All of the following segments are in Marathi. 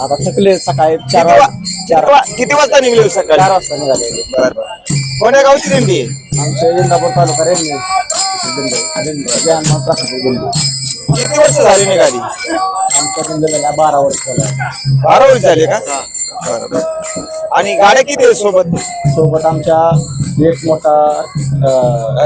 आता थकले सकाळी चार किती वा- वाज- चार किती वा- किती वाजता निघले सकाळी? चार वाजता निघाले बरं, बरं. कोण्या गावची दिंडी? आमच्या इंदापूर तालुका रेल्वे. आमच्या किती वर्ष झाली निघाली दिंडीला बारा वर्ष झाला. बारा वर्ष झाले का? बरं, बरं. आणि गाड्या किती आहेत सोबत? सोबत आमच्या एक मोठा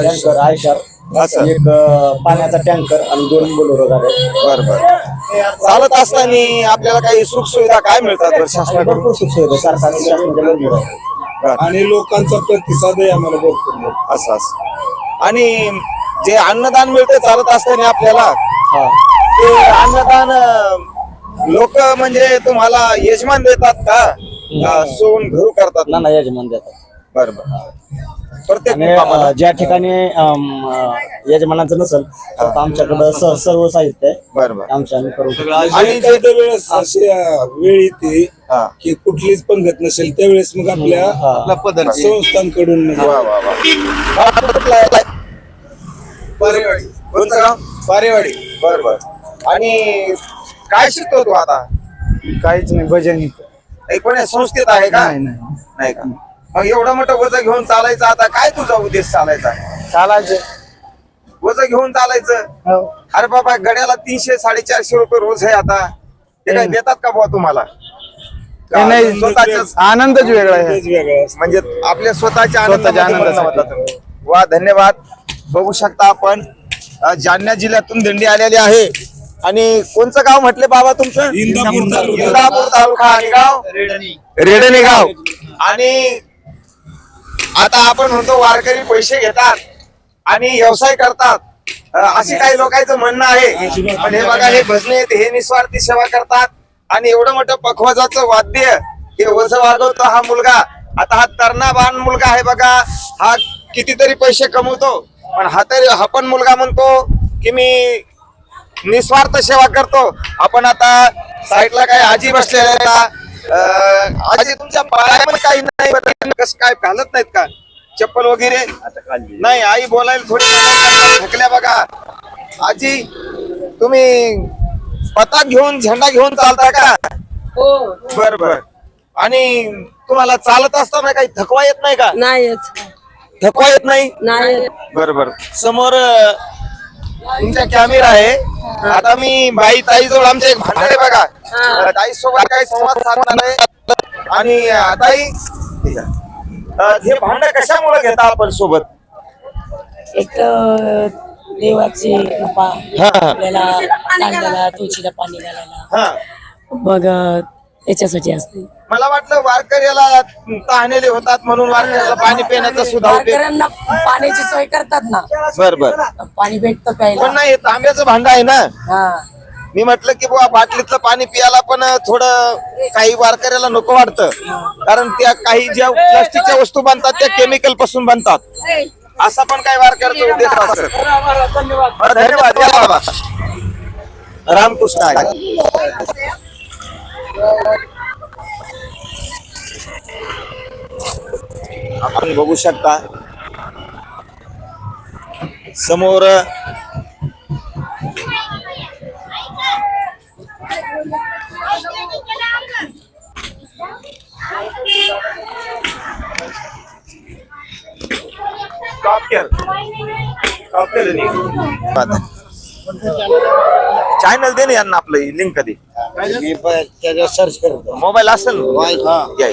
टँकर आयशार असं. एक अं, पाण्याचा टँकर आणि दोन बोलोरो गाड्या बर बर. चालत असताना आपल्याला काही सुख सुविधा काय मिळतात बरं शासनाकडून? भरपूर सरकारने शासनाच्या मंजूर आहे. बरं, आणि लोकांचा प्रतिसादही आम्हाला भरपूर मिळतो. असं असं. आणि जे अन्नदान मिळते चालत असताना आपल्याला हा. ते अन्नदान लोक म्हणजे तुम्हाला यजमान देतात का? का सोन घरू करतात? ना ना यजमान देतात. बर बर. प्रत्येक आणि मुक्कामाला? अं, ज्या ठिकाणी अं, अं, यजमानाचं नसेल तर आमच्याकडं स- सर्व साहित्य आहे. बर बर. आमच्या आम्ही करू शकतो. आणि वेळेस अशी अं, वेळ येते हा. की कुठलीच पंगत नसेल त्यावेळेस मग आपल्या हा. संस्थांकडून म्हणजे वा वा वा. कोणतं गाव? पारेवाडी. बर बर. आणि काय शिकतो तू आता? काहीच नाही भजन. नाही, कोण्या संस्थेत आहे का? नाही का? मग एवढं मोठं वजन घेऊन चालायचं आता. काय तुझा उद्देश चालायचा? चालायचे. वजन घेऊन चालायचं? हो. अरे बाबा गड्याला तीनशे साडेचारशे रुपये रोज आहे आता. ते काय देतात का बुवा तुम्हाला? स्वतःच्याच आनंदच वेगळा आहे. म्हणजे आपल्या स्वतःच्या स्वतःच्या आनंदासाठी. वा धन्यवाद. बघू शकता आपण अ, जालना जिल्ह्यातून दिंडी आलेली आहे. आणि कोणचं गाव म्हटले बाबा तुमचं? इंदापूर तालुका. इंदापूर तालुका आणि गाव? रेडणी गाव. आणि आता आपण म्हणतो वारकरी पैसे घेतात आणि व्यवसाय करतात. असे काही लोकांचं म्हणणं आहे. पण हे बघा हे भजने येते हे निस्वार्थी सेवा करतात. आणि एवढं मोठं पखवाजाचं वाद्य हे वज वाजवतो हा मुलगा. आता हा तरणा मुलगा आहे बघा हा कितीतरी पैसे कमवतो. पण हा तरी हा पण मुलगा म्हणतो की मी निस्वार्थ सेवा करतो. आपण आता साईडला काही आजी बसलेल्या आहेत आजी तुमच्या पायामध्ये काही नाही बरं, कसं काय घालत नाहीत का? चप्पल वगैरे? नाही आई बोलायला थोडी थकल्या बघा. आजी तुम्ही पताक घेऊन झेंडा घेऊन चालता का? हो. बर बर. आणि तुम्हाला चालत असताना काही थकवा येत नाही का? नाही थकवा येत नाही. बर बर. समोर तुमचा कॅमेरा आहे. आता मी बाई ताई जवळ आमचे एक भांडण आहे बघा. ताई सोबत काही संवाद साधणार आहे? आणि ताई हे भांडण कशामुळे घेता आपण सोबत? एक तर देवाची कृपा. आपल्याला चांगल्याला तुळशीला पाणी घालायला. हा. मग अं, त्याच्यासाठी असते. मला वाटलं वारकऱ्याला तहानेले होतात म्हणून वारकऱ्याला पाणी पिण्याचा सुद्धा उपयोग वारकऱ्यांना पाण्याची सोय करतात ना. बर बर. पाणी भेटतं पण प्यायला नाही तांब्याचं भांड आहे ना. हा. मी म्हटलं की बुवा बाटलीतलं पाणी पियाला पण थोडं काही वारकऱ्याला नको वाटतं. कारण त्या काही ज्या प्लास्टिकच्या वस्तू बनतात त्या केमिकलपासून बनतात. असा पण काही वारकऱ्याचा उद्देश असतो बरं, धन्यवाद. या बाबा. रामकृष्ण आहे. आपण बघू शकता. समोर चॅनल दे ना यांना आपलं लिंक कधी मी त्याच्यावर सर्च करतो. मोबाईल असेल ना? घ्या.